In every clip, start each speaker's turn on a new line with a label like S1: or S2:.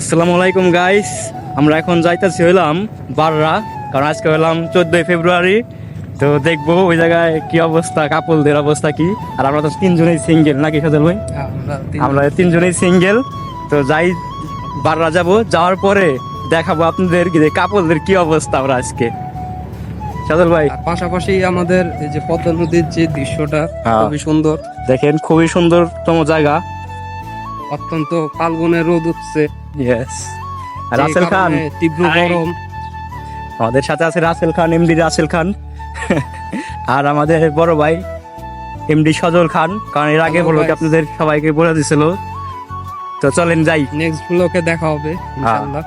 S1: আসসালামু আলাইকুম গাইস আমরা এখন যাইতেছি হইলাম বাররা কারণ আজকে হইলাম চোদ্দই ফেব্রুয়ারি। তো দেখব ওই জায়গায় কি অবস্থা কাপলদের অবস্থা কি। আর আমরা তো তিনজনেই সিঙ্গেল নাকি সজল ভাই? আমরা তিনজনেই সিঙ্গেল তো যাই বাররা যাব। যাওয়ার পরে দেখাবো আপনাদের কি যে কাপলদের কি অবস্থা আমরা আজকে। সজল ভাই?
S2: পাশাপাশি আমাদের এই যে পদ্মা নদীর যে দৃশ্যটা
S1: হ্যাঁ।
S2: খুবই সুন্দর।
S1: দেখেন খুবই সুন্দরতম জায়গা।
S2: অত্যন্ত ফাল্গুনের রোদ উঠছে।
S1: রাসেল খান?
S2: তীব্র গরম।
S1: আমাদের সাথে আছে রাসেল খান এমডি রাসেল খান। আর আমাদের বড় ভাই এমডি সজল খান। কারণ এর আগে
S2: Hello,
S1: বলো আপনাদের সবাইকে বলে দিছিল। তো চলেন যাই।
S2: নেক্সট ব্লকে দেখা হবে ইনশাআল্লাহ।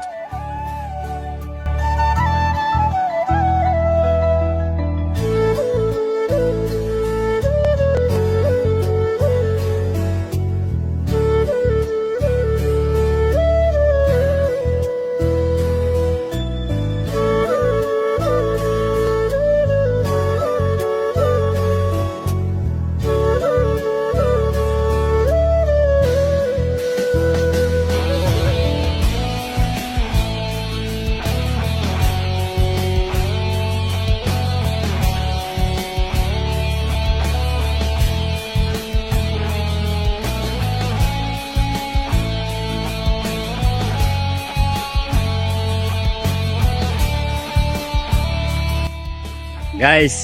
S1: গাইস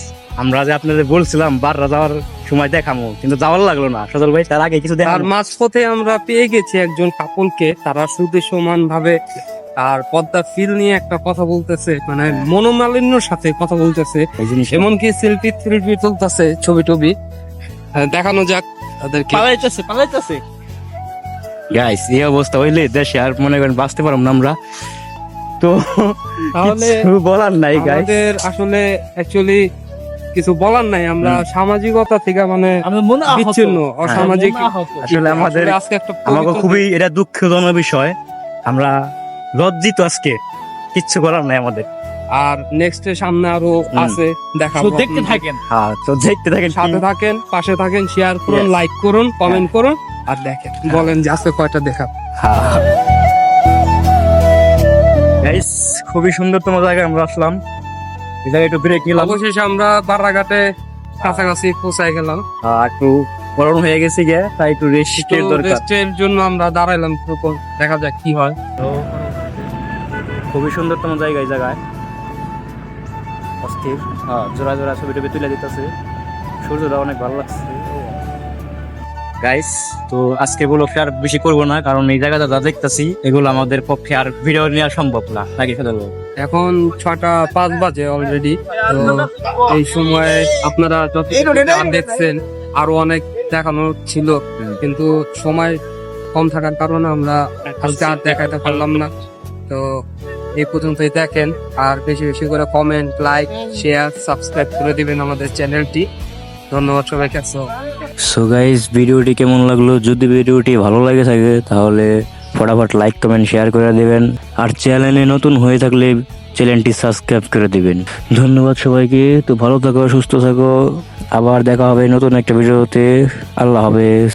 S1: আমরা যে আপনাদের বলছিলাম বাররা যাওয়ার সময় দেখামো কিন্তু যাওয়ার লাগল না। সজল ভাই তার আগে কিছু দেখার
S2: মাঝপথে আমরা পেয়ে গেছি একজন কাপলকে। তারা শুধু সমান ভাবে আর পদ্মা ফিল নিয়ে একটা কথা বলতেছে মানে মনোমালিন্যর সাথে কথা বলতেছে।
S1: এই জিনিস
S2: এমনকি সেলফি সেলফি তুলতেছে ছবি টবি দেখানো যাক তাদেরকে।
S1: পালাইতেছে পালাইতেছে। গাইস এই অবস্থা হইলে দেশে আর মনে করেন বাঁচতে পারব না আমরা। তো
S2: তাহলে
S1: কিছু বলার নাই
S2: আমাদের আসলে অ্যাকচুয়ালি কিছু বলার নাই আমরা সামাজিকতা থেকে মানে বিচ্ছিন্ন অসামাজিক।
S1: আসলে আমাদের আমাকে খুবই এটা দুঃখজনক বিষয়। আমরা লজ্জিত আজকে। কিচ্ছু করার নাই আমাদের।
S2: আর নেক্সট সামনে
S1: আরও
S2: আছে দেখাবো
S3: দেখতে থাকেন।
S1: হ্যাঁ তো দেখতে থাকেন
S2: সাথে থাকেন পাশে থাকেন শেয়ার করুন লাইক করুন কমেন্ট করুন আর দেখেন বলেন যে আজকে কয়টা দেখা।
S1: গাইস খুবই সুন্দরতম জায়গায় আমরা আসলাম। এই জায়গায় একটু ব্রেক নিলাম।
S2: অবশেষে আমরা বারাঘাটে কাছাকাছি পৌঁছায় গেলাম।
S1: একটু গরম হয়ে গেছে গিয়ে তাই একটু রেস্টের দরকার।
S2: রেস্টের জন্য আমরা দাঁড়াইলাম দেখা যাক কি হয়।
S1: তো খুবই সুন্দরতম জায়গা এই জায়গায়। অস্থির। হ্যাঁ জোড়া জোড়া ছবি টবি তুলে দিতেছে। সূর্যটা অনেক ভালো লাগছে। গাইস তো আজকে বলো আর বেশি করব না, কারণ এই জায়গাটা যা দেখতেছি, এগুলো আমাদের পক্ষে আর ভিডিও নেওয়া সম্ভব না। নাকি ফেলব
S2: এখন ছটা পাঁচ বাজে অলরেডি তো এই সময় আপনারা যত দেখছেন, আরও অনেক দেখানো ছিল, কিন্তু সময় কম থাকার কারণে আমরা আজকে আর দেখাতে পারলাম না। তো এই পর্যন্তই দেখেন, আর বেশি বেশি করে কমেন্ট লাইক শেয়ার সাবস্ক্রাইব করে দিবেন আমাদের চ্যানেলটি ধন্যবাদ সবাইকে
S1: সো গাইস ভিডিওটি কেমন লাগল? যদি ভিডিওটি ভালো লাগে থাকে, তাহলে ফটাফট লাইক কমেন্ট শেয়ার করে দেবেন। আর চ্যানেলে নতুন হয়ে থাকলে চ্যানেলটি সাবস্ক্রাইব করে দেবেন। ধন্যবাদ সবাইকে। তো ভালো থাকো, সুস্থ থাকো। আবার দেখা হবে নতুন একটা ভিডিওতে। আল্লাহ হাফেজ।